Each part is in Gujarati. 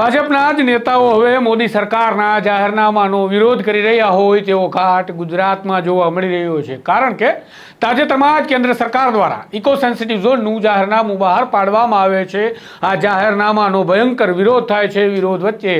ભાજપના જ નેતાઓ હવે મોદી સરકારના જાહેરનામાનો વિરોધ કરી રહ્યા હોય તેવો ઘાટ ગુજરાતમાં જોવા મળી રહ્યો છે. કારણ કે તાજેતરમાં જ કેન્દ્ર સરકાર દ્વારા ઇકો સેન્સિટિવ ઝોનનું જાહેરનામું બહાર પાડવામાં આવે છે. આ જાહેરનામાનો ભયંકર વિરોધ થાય છે. વિરોધ વચ્ચે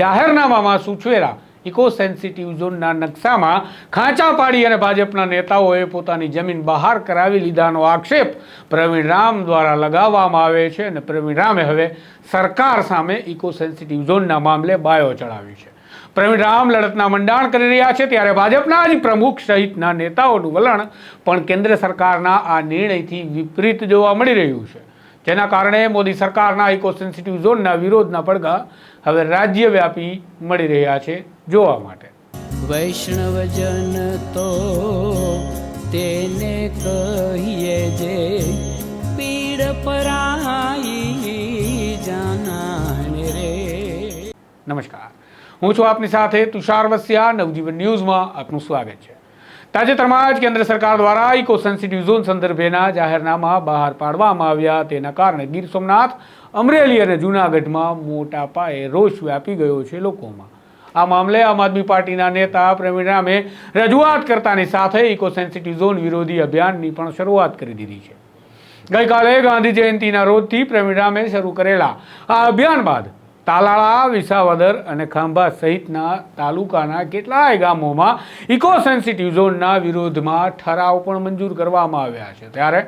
જાહેરનામામાં સૂચવેલા ઇકો સેન્સિટિવ ઝોનના નકશામાં ખાંચા પાડી અને ભાજપના નેતાઓએ પોતાની જમીન બહાર કરાવી લીધાનો આક્ષેપ પ્રવીણ રામ દ્વારા લગાવવામાં આવે છે અને પ્રવીણ રામે હવે સરકાર સામે ઇકો સેન્સિટિવ ઝોનના મામલે બાયો ચડાવી છે. પ્રવીણ રામ લડતના મંડાણ કરી રહ્યા છે ત્યારે ભાજપના જ પ્રમુખ સહિતના નેતાઓનું વલણ પણ કેન્દ્ર સરકારના આ નિર્ણયથી વિપરીત જોવા મળી રહ્યું છે. જેના કારણે મોદી સરકારના ઇકો સેન્સિટિવ ઝોનના વિરોધના પડઘા હવે રાજ્યવ્યાપી મળી રહ્યા છે જોવા માટે. વૈષ્ણવજન તો તેને કહીએ જે પીડ પરાઈ જાનાને રે. નમસ્કાર. હું છું આપની સાથે તુષાર વસ્યા. નવજીવન ન્યૂઝમાં આપનું સ્વાગત છે. તાજેતરમાં જ કેન્દ્ર સરકાર દ્વારા ઇકો સેન્સિટિવ ઝોન સંદર્ભેના જાહેરનામા બહાર પાડવામાં આવ્યા. તેના કારણે ગીર સોમનાથ, અમરેલી અને જૂનાગઢમાં મોટા પાયે રોષ વ્યાપી ગયો છે લોકોમાં. આ મામલે આમ આદમી પાર્ટીના નેતા પ્રવીણ રામે રજૂઆત કરતાની સાથે ઇકો સેન્સિટિવ ઝોન વિરોધી અભિયાનની પણ શરૂઆત કરી દીધી છે. ગઈકાલે ગાંધી જયંતિના રોજથી પ્રવીણ રામે શરૂ કરેલા આ અભિયાન બાદ તાલાળા, વિસાવદર અને ખાંભા સહિતના તાલુકાના કેટલાય ગામોમાં ઇકો સેન્સિટિવ ઝોનના વિરોધમાં ઠરાવ પણ મંજૂર કરવામાં આવ્યા છે. ત્યારે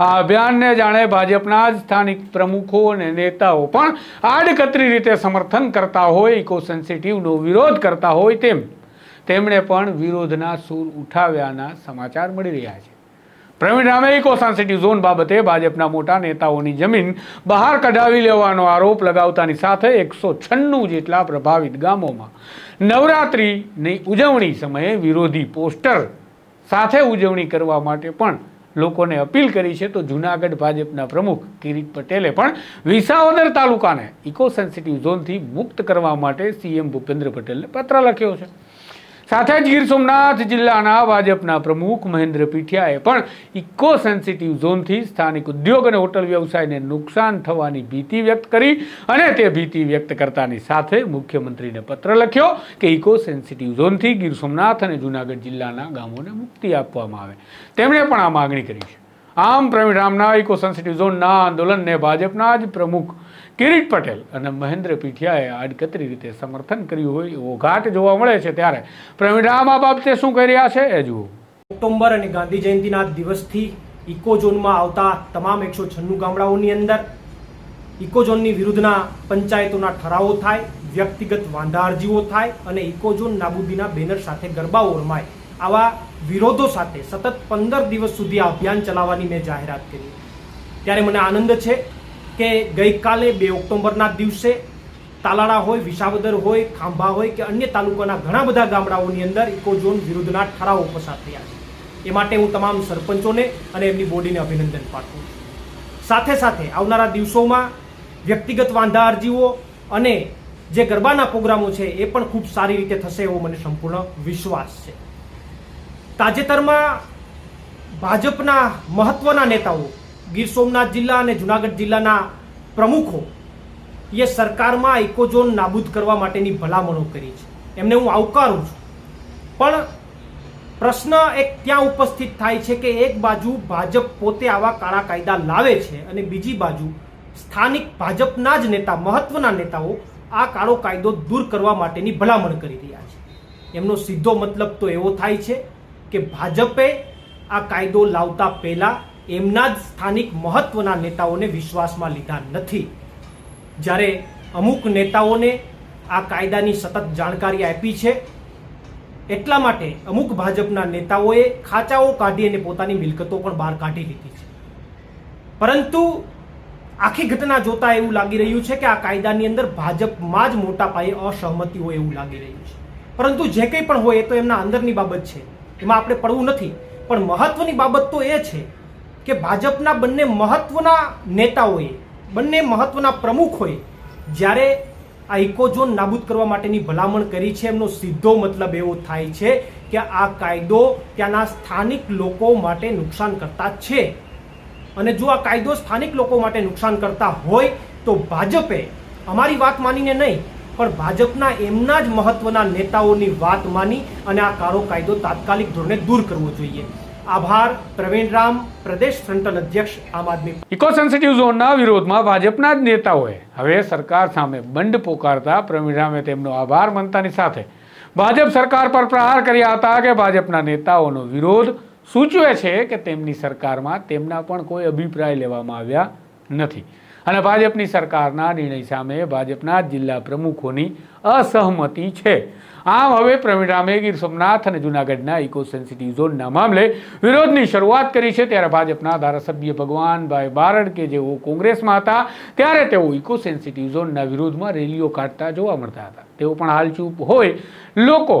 આ અભિયાનને જાણે ભાજપના જ સ્થાનિક પ્રમુખો અને નેતાઓ પણ આડકતરી રીતે સમર્થન કરતા હોય ઇકો સેન્સિટિવનો વિરોધ કરતા હોય તેમ. તેમણે પણ વિરોધના સૂર ઉઠાવ્યાના સમાચાર મળી રહ્યા છે. પ્રવીણ રામે ઇકો સેન્સિટિવ ઝોન બાબતે ભાજપના મોટા નેતાઓની જમીન બહાર કઢાવી લેવાનો આરોપ લગાવતાની સાથે એકસો છન્નું જેટલા પ્રભાવિત ગામોમાં નવરાત્રિની ઉજવણી સમયે વિરોધી પોસ્ટર સાથે ઉજવણી કરવા માટે પણ લોકોને અપીલ કરી છે. તો જૂનાગઢ ભાજપના પ્રમુખ કિરીટ પટેલે પણ વિસાવદર તાલુકાને ઇકો સેન્સિટિવ ઝોનથી મુક્ત કરવા માટે સીએમ ભૂપેન્દ્ર પટેલને પત્ર લખ્યો છે. સાથે જ ગીર સોમનાથ જિલ્લાના ભાજપના પ્રમુખ મહેન્દ્ર પીઠિયાએ પણ ઇકો સેન્સિટિવ ઝોનથી સ્થાનિક ઉદ્યોગ અને હોટલ વ્યવસાયને નુકસાન થવાની ભીતિ વ્યક્ત કરી અને તે ભીતિ વ્યક્ત કરતાની સાથે મુખ્યમંત્રીને પત્ર લખ્યો કે ઇકો સેન્સિટિવ ઝોનથી ગીર સોમનાથ અને જૂનાગઢ જિલ્લાના ગામોને મુક્તિ આપવામાં આવે. તેમણે પણ આ માગણી કરી છે. આમ પ્રવીણ રામના ઇકો સેન્સિટિવ ઝોનના આંદોલનને ભાજપના જ પ્રમુખ કિરીટ પટેલ અને મહેન્દ્ર પીઠિયાએ આડકતરી રીતે સમર્થન કર્યું હોય એવો ઘાટ જોવા મળે છે ત્યારે પ્રવીણ રામ આ બાબતે શું કહી રહ્યા છે? એ જુઓ. ઓક્ટોબર અને ગાંધી જયંતિના દિવસથી ઇકો ઝોનમાં આવતા તમામ એકસો છન્નું ગામડાઓની અંદર ઇકો ઝોનની વિરુદ્ધના પંચાયતોના ઠરાવો થાય, વ્યક્તિગત વાંધા અરજીઓ થાય અને ઇકો ઝોન નાબૂદીના બેનર સાથે ગરબાઓ રમાય આવા વિરોધો સાથે સતત પંદર દિવસ સુધી આ અભિયાન ચલાવવાની મેં જાહેરાત કરી. ત્યારે મને આનંદ છે કે ગઈકાલે બે ઓક્ટોબરના દિવસે તાલાળા હોય, વિસાવદર હોય, ખાંભા હોય કે અન્ય તાલુકાના ઘણા બધા ગામડાઓની અંદર ઇકો ઝોન વિરુદ્ધના ઠરાવો પસાર થયા છે. એ માટે હું તમામ સરપંચોને અને એમની બોડીને અભિનંદન પાઠવું છું. સાથે સાથે આવનારા દિવસોમાં વ્યક્તિગત વાંધા અરજીઓ અને જે ગરબાના પ્રોગ્રામો છે એ પણ ખૂબ સારી રીતે થશે એવો મને સંપૂર્ણ વિશ્વાસ છે. તાજેતરમાં ભાજપના મહત્વના નેતાઓ ગીર સોમનાથ જિલ્લા અને જુનાગઢ જિલ્લાના પ્રમુખો એ સરકારમાં ઇકોઝોન નાબૂદ કરવા માટેની ભલામણો કરી છે. એમને હું આવકારું છું. પણ પ્રશ્ન એક ત્યાં ઉપસ્થિત થાય છે કે એક બાજુ ભાજપ પોતે આવા કાળા કાયદા લાવે છે અને બીજી બાજુ સ્થાનિક ભાજપના જ નેતા, મહત્વના નેતાઓ આ કાળો કાયદો દૂર કરવા માટેની ભલામણ કરી રહ્યા છે. એમનો સીધો મતલબ તો એવો થાય છે કે ભાજપે આ કાયદો લાવતા પહેલા એમના જ સ્થાનિક મહત્વના નેતાઓને વિશ્વાસમાં લીધા નથી. જ્યારે અમુક નેતાઓને આ કાયદાની સતત જાણકારી આપી છે, એટલા માટે અમુક ભાજપના નેતાઓએ ખાચાઓ કાઢી અને પોતાની મિલકતો પણ બહાર કાઢી લીધી છે. પરંતુ આખી ઘટના જોતા એવું લાગી રહ્યું છે કે આ કાયદાની અંદર ભાજપમાં જ મોટા પાયે અસહમતિ હોય એવું લાગી રહ્યું છે. પરંતુ જે કંઈ પણ હોય એ તો એમના અંદરની બાબત છે. એમાં આપણે પડવું નથી. પણ મહત્વની બાબત તો એ છે કે ભાજપના બંને મહત્વના નેતાઓએ, બંને મહત્વના પ્રમુખોએ જ્યારે આ ઇકોઝોન નાબૂદ કરવા માટેની ભલામણ કરી છે, એમનો સીધો મતલબ એવો થાય છે કે આ કાયદો ત્યાંના સ્થાનિક લોકો માટે નુકસાન કરતા છે. અને જો આ કાયદો સ્થાનિક લોકો માટે નુકસાન કરતા હોય, તો ભાજપે અમારી વાત માનીને નહીં પણ ભાજપના એમના જ મહત્વના નેતાઓની વાત માની અને આ કાળો કાયદો તાત્કાલિક ધોરણે દૂર કરવો જોઈએ. આભાર, પ્રવીણ રામ, પ્રદેશ ફ્રન્ટલ અધ્યક્ષ, આમ આદમી ઇકો સેન્સિટિવ ઝોનના વિરોધમાં ભાજપના જ નેતાઓએ હવે સરકાર સામે બંડ પોકારતા પ્રવીણ રામે તેમનો આભાર માનતાની સાથે ભાજપ સરકાર પર પ્રહાર કર્યા હતા કે ભાજપના નેતાઓનો વિરોધ સૂચવે છે કે તેમની સરકારમાં તેમના પણ કોઈ અભિપ્રાય લેવામાં આવ્યા નથી. અને ભાજપની સરકારના નિર્ણય સામે ભાજપના જિલ્લા પ્રમુખોની અસહમતિ છે. આમ હવે પ્રવીણ રામે ગીર સોમનાથ અને જૂનાગઢના ઇકો સેન્સિટિવ ઝોનના મામલે વિરોધની શરૂઆત કરી છે. ત્યારે ભાજપના ધારાસભ્ય ભગવાનભાઈ બારડ કે જેઓ કોંગ્રેસમાં હતા, ત્યારે તેઓ ઇકો સેન્સિટિવ ઝોનના વિરોધમાં રેલીઓ કાઢતા જોવા મળતા હતા. તેઓ પણ હાલ ચૂપ હોય. લોકો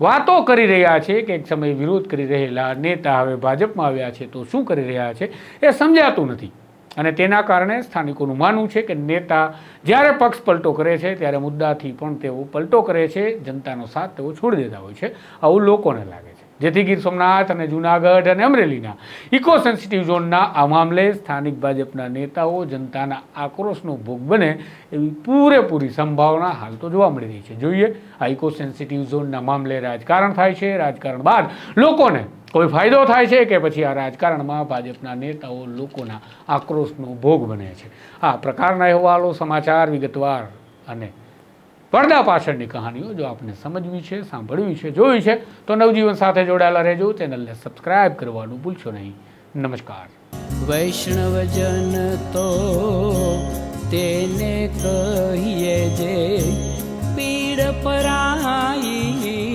વાતો કરી રહ્યા છે કે એક સમયે વિરોધ કરી રહેલા નેતા હવે ભાજપમાં આવ્યા છે તો શું કરી રહ્યા છે એ સમજાતું નથી. અને તેના કારણે સ્થાનિકોનું માનવું છે કે નેતા જ્યારે પક્ષ પલટો કરે છે, ત્યારે મુદ્દાથી પણ તેઓ પલટો કરે છે, જનતાનો સાથ તેઓ છોડી દેતા હોય છે. આવું લોકોને લાગે જેથી ગીર સોમનાથ અને જૂનાગઢ અને અમરેલીના ઇકો સેન્સિટિવ ઝોનના આ મામલે સ્થાનિક ભાજપના નેતાઓ જનતાના આક્રોશનો ભોગ બને એવી પૂરેપૂરી સંભાવના હાલ તો જોવા મળી રહી છે. જોઈએ, આ ઇકો સેન્સિટિવ ઝોનના મામલે રાજકારણ થાય છે. રાજકારણ બાદ લોકોને કોઈ ફાયદો થાય છે કે પછી આ રાજકારણમાં ભાજપના નેતાઓ લોકોના આક્રોશનો ભોગ બને છે? આ પ્રકારના અહેવાલો સમાચાર વિગતવાર અને પડદા પાછળની કહાનીઓ જો આપને સમજવી છે, સાંભળવી છે, જોવી છે, તો નવજીવન સાથે જોડાયેલા રહેજો. ચેનલને સબસ્ક્રાઇબ કરવાનું ભૂલશો નહીં. નમસ્કાર. વૈષ્ણવજન તો તેને કહીએ જે પીડ પરાઈ